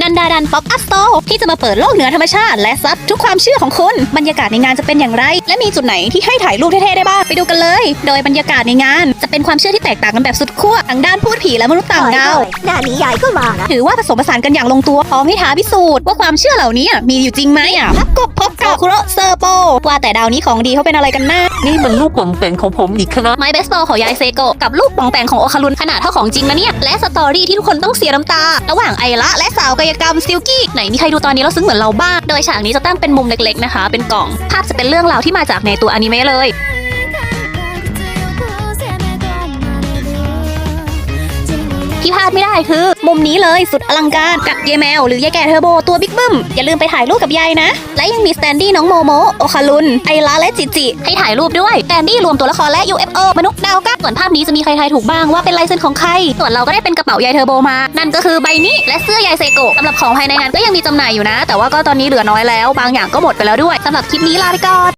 นันดาดันป๊อปอัพสโตร์ที่จะมาเปิดโลกเหนือธรรมชาติ และซับทุกความเชื่อของคุณบรรยากาศในงานจะเป็นอย่างไร และมีจุดไหนที่ให้ถ่ายรูปเท่ๆได้บ้างไปดูกันเลย โดยบรรยากาศในงานจะเป็นความเชื่อที่แตกต่างกันแบบสุดขั้วทั้งด้านพูดผีและมนุษย์ต่างดาวหน้านี้ยายก็มานะถือว่าผสมผสานกันอย่างลงตัวพร้อมให้ท้าพิสูจน์ว่าความเชื่อเหล่านี้มีอยู่จริงไหมอะพับกบพบกับคุโรเซอร์โปว่าแต่ดาวนี้ของดีเขาเป็นอะไรกันแน่นี่มันลูกของเป็นของผมอีกคณะไมเบสบอลของยายเซโกะกับลูกปองแปงของโอคารุนขนาดเท่าของจริงนะเนี่ย และสตอรี่ที่ทุกคนต้องเสียน้ำตา ระหว่างไอละและสาวกายกรรมซิลกี้ไหนมีใครดูตอนนี้แล้วซึ้งเหมือนเราบ้างโดยฉากนี้จะตั้งเป็นมุมเล็กๆนะคะ เป็นกล่อง ภาพจะเป็นเรื่องราวที่มาจากในตัวอนิเมะเลย ที่พลาดไม่ได้คือ มุมนี้เลยสุดอลังการกับเยแมวหรือยายแก่เทอร์โบตัวบิ๊กบึ้ม อย่าลืมไปถ่ายรูปกับยายนะ และยังมีสแตนดี้น้องโมโม โอคารุน ไอลาและจิจิ ให้ถ่ายรูปด้วยสแตนดี้รวมตัวละครและ UFO มนุษย์ดาวกักส่วนภาพนี้จะมีใครทายถูกบ้างว่าเป็นลายเซ็นของใคร ส่วนเราก็ได้เป็นกระเป๋ายายเทอร์โบมา นั่นก็คือใบนี้และเสื้อยายเซโกะสำหรับของภายในงานก็ยังมีจำหน่ายอยู่นะ แต่ว่าก็ตอนนี้เหลือน้อยแล้ว บางอย่างก็หมดไปแล้วด้วยสำหรับคลิปนี้ลาไปก่อน